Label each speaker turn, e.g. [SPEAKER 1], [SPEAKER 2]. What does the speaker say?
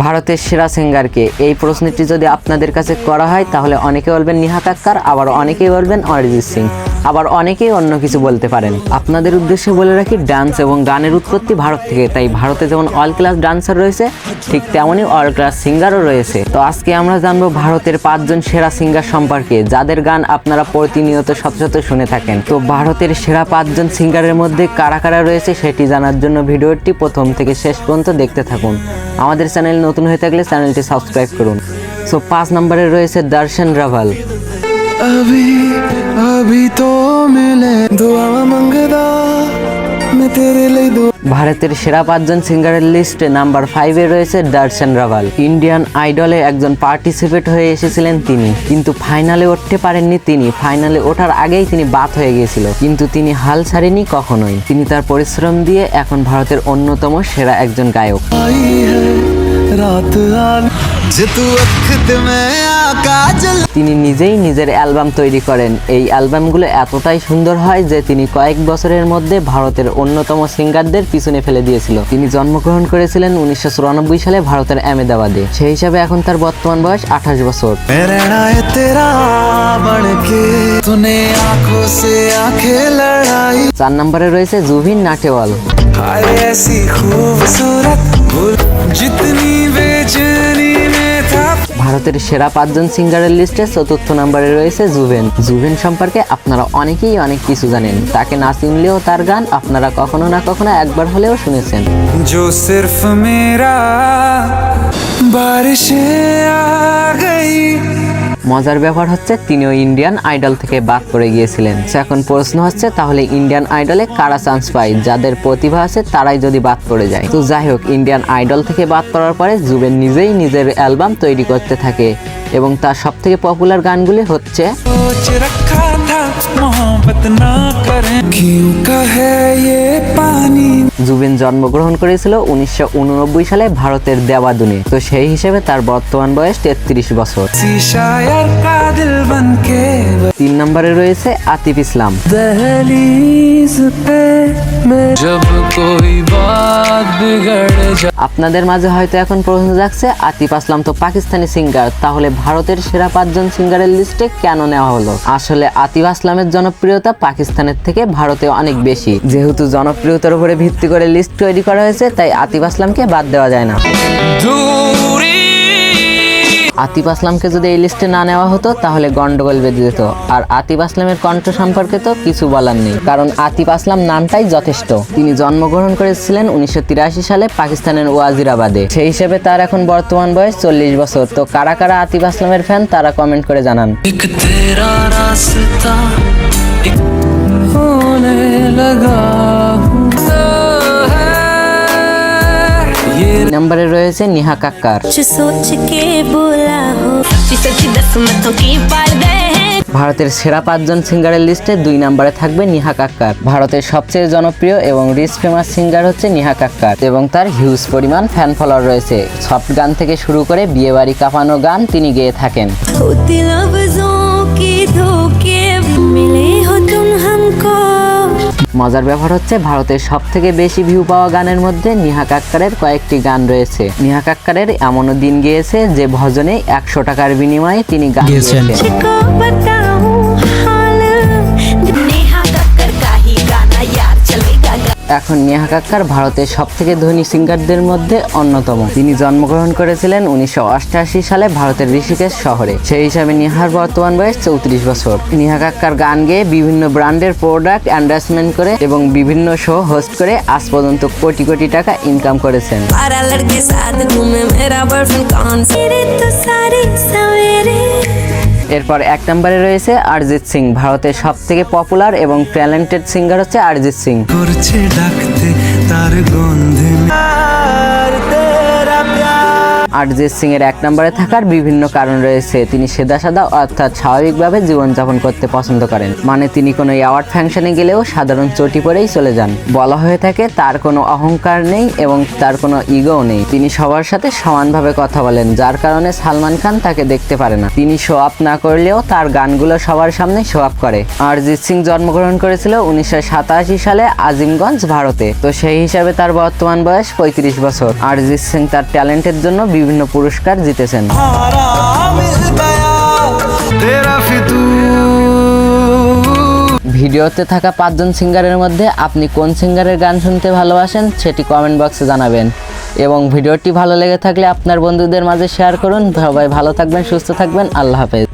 [SPEAKER 1] ভারতের সেরা সিঙ্গারকে। এই প্রশ্নটি যদি আপনাদের কাছে করা হয়, তাহলে অনেকে বলবেন নিহাত আক্কার আবার অনেকেই বলবেন অরিজিৎ সিং। আবার অনেকেই অন্য কিছু বলতে পারেন। আপনাদের উদ্দেশ্যে বলে রাখি ডান্স এবং গানের উৎপত্তি ভারত থেকে। তাই ভারতে যেমন অল ক্লাস ডান্সার রয়েছে, ঠিক তেমনই অল ক্লাস সিঙ্গারও রয়েছে। তো আজকে আমরা জানব ভারতের পাঁচজন সেরা সিঙ্গার সম্পর্কে, যাদের গান আপনারা প্রতিনিয়ত শত শত শুনে থাকেন। তো ভারতের সেরা পাঁচজন সিঙ্গারের মধ্যে কারা কারা রয়েছে সেটি জানার জন্য ভিডিওটি প্রথম থেকে শেষ পর্যন্ত দেখতে থাকুন। আমাদের চ্যানেল নতুন হয়ে থাকলে চ্যানেলটি সাবস্ক্রাইব করুন। সো পাঁচ নম্বরে রয়েছে দর্শন রাভাল।
[SPEAKER 2] अभी अभी तो मिले दुआ मंगदा मैं तेरे लिए दुआ
[SPEAKER 1] ভারতের সেরা পাঁচজন সিঙ্গারের লিস্টে নাম্বার ফাইভে রয়েছে দর্শন রাভাল ইন্ডিয়ান আইডলে একজন পার্টিসিপেট হয়ে এসেছিলেন তিনি কিন্তু ফাইনালে উঠতে পারেননি তিনি ফাইনালে ওঠার আগেই তিনি বাদ হয়ে গিয়েছিল কিন্তু তিনি হাল ছাড়েনি কখনোই তিনি তার পরিশ্রম দিয়ে এখন ভারতের অন্যতম সেরা একজন গায়ক
[SPEAKER 2] आई है रात
[SPEAKER 1] তিনি নিজেই নিজের অ্যালবাম তৈরি করেন। এই অ্যালবামগুলো এতটাই সুন্দর হয় যে তিনি কয়েক বছরের মধ্যে ভারতের অন্যতম সিঙ্গারদের পিছনে ফেলে দিয়েছিল। তিনি জন্মগ্রহণ করেছিলেন উনিশশো চুরানব্বই সালে ভারতের আহমেদাবাদে। সেই হিসাবে এখন তার বর্তমান বয়স আঠাশ বছর। চার নম্বরে রয়েছে জুভিন নাটেওয়াল
[SPEAKER 2] জিতনি
[SPEAKER 1] ভারতের সেরা পাঁচজন সিঙ্গারের লিস্টে চতুর্থ নম্বরে রয়েছে জুভেন। জুভেন সম্পর্কে আপনারা অনেকেই অনেক কিছু জানেন। তাকে না চিনলেও তার গান আপনারা কখনো না কখনো একবার হলেও শুনেছেন।
[SPEAKER 2] জো মেরা বারিশে আ গই
[SPEAKER 1] মজার ব্যাপার হচ্ছে তিনিও ইন্ডিয়ান আইডল থেকে বাদ পড়ে গিয়েছিলেন। এখন প্রশ্ন হচ্ছে, তাহলে ইন্ডিয়ান আইডলে কারা চান্স পায়? যাদের প্রতিভা আছে, তারাই যদি বাদ পড়ে যায়। তো যাই হোক ইন্ডিয়ান আইডল থেকে বাদ পড়ার পরে জুবেন নিজেই নিজের অ্যালবাম তৈরি করতে থাকে এবং তার সব থেকে পপুলার গানগুলি হচ্ছে
[SPEAKER 2] মোহাম্মত না করেন
[SPEAKER 1] জুবিন জন্মগ্রহণ করেছিল উনিশশো উননব্বই সালে ভারতের দেওয়াদুনে তো সেই হিসেবে তার বর্তমান বয়স তেত্রিশ বছর। তিন নম্বরে রয়েছে আতিফ ইসলাম। আপনাদের মাঝে হয়তো এখন প্রশ্ন যাচ্ছে আতিফ আসলাম তো পাকিস্তানি সিঙ্গার তাহলে ভারতের সেরা পাঁচজন সিঙ্গারের লিস্টে কেন নেওয়া হলো? আসলে আতিফ আসলামের জনপ্রিয়তা পাকিস্তানের থেকে ভারতে অনেক বেশি। যেহেতু জনপ্রিয়তার উপরে ভিত্তি করে লিস্ট তৈরি করা হয়েছে তাই আতিফ আসলামকে বাদ দেওয়া যায় না। আতিফ আসলামকে যদি এই লিস্টে না নেওয়া হতো তাহলে গন্ডগোল বেঁধে যেত আর আতিফ আসলামের কণ্ঠ সম্পর্কে তো কিছু বলার নেই কারণ আতিফ আসলাম নামটাই যথেষ্ট তিনি জন্মগ্রহণ করেছিলেন উনিশশো সালে পাকিস্তানের ওয়াজিরাবাদে সেই হিসেবে তার এখন বর্তমান বয়স চল্লিশ বছর তো কারা কারা আতিফ আসলামের ফ্যান তারা কমেন্ট করে জানান
[SPEAKER 2] एक तेरा रास्ता एक होने लगा
[SPEAKER 1] নম্বরে রয়েছে নেহা কাক্কার। ভারতের সেরা পাঁচজন সিঙ্গারের লিস্টে দুই নাম্বারে থাকবে নিহা কাক্কার। ভারতের সবচেয়ে জনপ্রিয় এবং রিচ ফেমাস সিঙ্গার হচ্ছে নিহা কাক্কার এবং তার হিউজ পরিমাণ ফ্যান ফলোয়ার রয়েছে। সফট গান থেকে শুরু করে বিয়েবাড়ি কাঁপানো গান তিনি গেয়ে থাকেন। মজার ব্যাপার হচ্ছে ভারতের সব থেকে বেশি ভিউ পাওয়া গানের মধ্যে নিহা কাক্কারের কয়েকটি গান রয়েছে। নিহা কাক্কারের এমনও দিন গিয়েছে যে ভজনে একশো টাকার বিনিময়ে তিনি গান গিয়েছেন। এখন নেহা কাক্কার ভারতের সব থেকে ধনী সিঙ্গারদের মধ্যে অন্যতম তিনি জন্মগ্রহণ করেছিলেন উনিশশো সালে ভারতের ঋষিকেশ শহরে সেই হিসাবে নেহার বর্তমান বয়স চৌত্রিশ বছর নেহা কাক্কার গান গেয়ে বিভিন্ন ব্র্যান্ডের প্রোডাক্ট অ্যান্ডার্সমেন্ট করে এবং বিভিন্ন শো হোস্ট করে আজ পর্যন্ত কোটি কোটি টাকা ইনকাম করেছেন
[SPEAKER 3] बारह लड़के साथ घूमे मेरा बॉयफ्रेंड कौन तेरे तो सारे सवेरे
[SPEAKER 1] এরপর এক নম্বরে রয়েছে অরিজিৎ সিং, ভারতের সব থেকে পপুলার এবং ট্যালেন্টেড সিঙ্গার হচ্ছে অরিজিৎ সিং।
[SPEAKER 2] তেরা প্যার
[SPEAKER 1] অরিজিৎ সিং এর এক নম্বরে থাকার বিভিন্ন কারণ রয়েছে, তিনি সেদা সাদা অর্থাৎ স্বাভাবিকভাবে জীবনযাপন করতে পছন্দ করেন। মানে তিনি কোনো অ্যাওয়ার্ড ফাংশনে গেলেও সাধারণ চটি পরেই চলে যান। বলা হয়ে থাকে, তার কোনো অহংকার নেই এবং তার কোনো ইগো নেই। তিনি সবার সাথে সমানভাবে কথা বলেন, যার কারণে সালমান খান তাকে দেখতে পারে না। তিনি শো আপ না করলেও তার গানগুলো সবার সামনে শো আপ করে। অরিজিৎ সিং জন্মগ্রহণ করেছিল উনিশশো সাতাশি সালে আজিমগঞ্জ, ভারতে। তো সেই হিসাবে তার বর্তমান বয়স পঁয়ত্রিশ বছর। অরিজিৎ সিং তার ট্যালেন্টের জন্য বিভিন্ন পুরস্কার জিতেছেন। ভিডিওতে থাকা পাঁচজন সিঙ্গারের মধ্যে আপনি কোন সিঙ্গারের গান শুনতে ভালোবাসেন সেটি কমেন্ট বক্সে জানাবেন। এবং ভিডিওটি ভালো লেগে থাকলে আপনার বন্ধুদের মাঝে শেয়ার করুন। সবাই ভালো থাকবেন, সুস্থ থাকবেন। আল্লাহ হাফেজ।